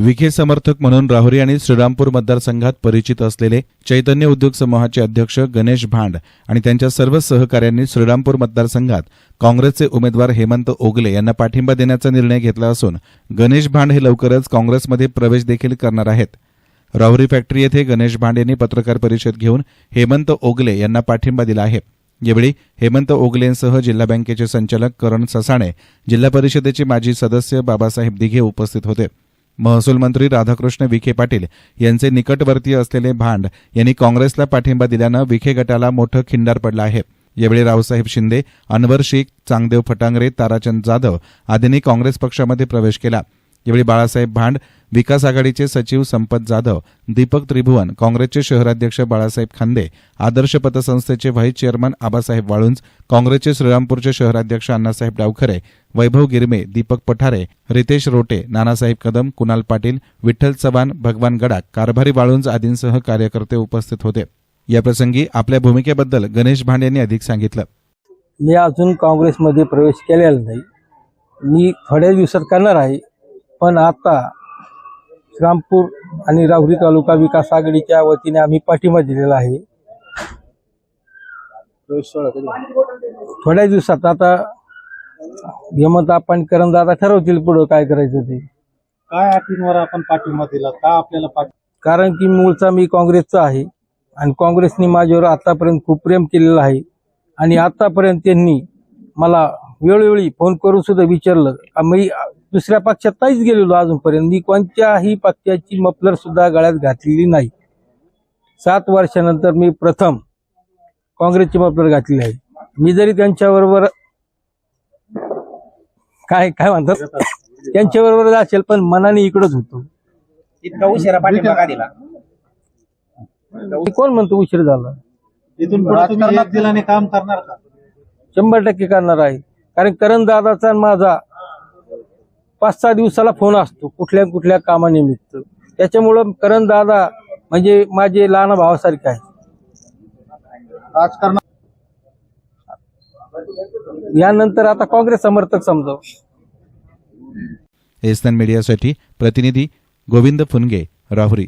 विखे समर्थक म्हणून राहुरी आणि श्रीरामपूर मतदारसंघात परिचित असलेले चैतन्य उद्योग समूहाचे अध्यक्ष गणेश भांड आणि त्यांच्या सर्व सहकाऱ्यांनी श्रीरामपूर मतदारसंघात काँग्रेसचे उमेदवार हेमंत ओगले यांना पाठिंबा देण्याचा निर्णय घेतला असून गणेश भांड हे लवकरच काँग्रेसमध्ये प्रवेश देखील करणार आहेत. राहुरी फॅक्टरी येथे गणेश भांड यांनी पत्रकार परिषद घेऊन हेमंत ओगले यांना पाठिंबा दिला आहे. यावेळी हेमंत ओगलेंसह जिल्हा बँकेचे संचालक करण ससाणे जिल्हा परिषदेचे माजी सदस्य बाबासाहेब दिघे उपस्थित होते. महसूल मंत्री राधाकृष्ण विखे पाटील यांचे निकटवर्तीय असलेले भांड यांनी काँग्रेसला पाठिंबा दिल्यानं विखे गटाला मोठं खिंडार पडलं आहे. यावेळी रावसाहेब शिंदे अनवर शेख चांगदेव फटांगरे ताराचंद जाधव आदींनी काँग्रेस पक्षामध्ये प्रवेश केला. यावेळी बाळासाहेब भांड विकास आघाडीचे सचिव संपत जाधव दीपक त्रिभुवन काँग्रेसचे शहराध्यक्ष बाळासाहेब खांदे आदर्श पतसंस्थेचे व्हाईस चेअरमन आबासाहेब वाळुंज काँग्रेसचे श्रीरामपूरचे शहराध्यक्ष अण्णासाहेब डावखरे वैभव गिरमे दीपक पठारे रितेश रोटे नानासाहेब कदम कुणाल पाटील विठ्ठल चव्हाण भगवान गडाक कारभारी वाळुंज आदींसह कार्यकर्ते उपस्थित होते. याप्रसंगी आपल्या भूमिकेबद्दल गणेश भांड यांनी अधिक सांगितलं. मी अजून काँग्रेसमध्ये प्रवेश केलेला नाही. मी थोड्या दिवसात करणार आहे. पण आता श्रीरामपूर आणि राहुरी तालुका विकास आघाडीच्या वतीने आम्ही पाठिंबा दिलेला आहे. थोड्या दिवसात आता हेमंत आपण करण दादा ठरवतील पुढं काय करायचं ते. काय अटींवर आपण पाठिंबा दिला? का आपल्याला पाठी कारण की मूळचा मी काँग्रेसचा आहे आणि काँग्रेसने माझ्यावर आतापर्यंत खूप प्रेम केलेलं आहे. आणि आतापर्यंत त्यांनी मला वेळोवेळी फोन करून सुद्धा विचारलं का मी दुसऱ्या पक्षात काहीच गेलेलो अजूनपर्यंत. मी कोणत्याही पक्षाची मफलर सुद्धा गळ्यात घातलेली नाही. सात वर्षानंतर मी प्रथम काँग्रेसची मफलर घातलेली आहे. मी जरी त्यांच्याबरोबर काय काय म्हणतात? त्यांच्याबरोबर असेल पण मनाने इकडंच होतो. इतका उशिरा पाठिंबा का दिला? कोण म्हणतो उशीर झाला? इथून पुढे काम करणार का? शंभर टक्के करणार आहे. कारण करण दादाचा आणि माझा पाच सहा दिवसाला फोन असतो कुठल्या कुठल्या कामानिमित्त. त्याच्यामुळं करण दादा म्हणजे माझे लहान भावासारखे आहे राजकारण यानंतर आता काँग्रेस समर्थक समजाव. एसनन मीडियासाठी प्रतिनिधी गोविंद फुनगे राहुरी.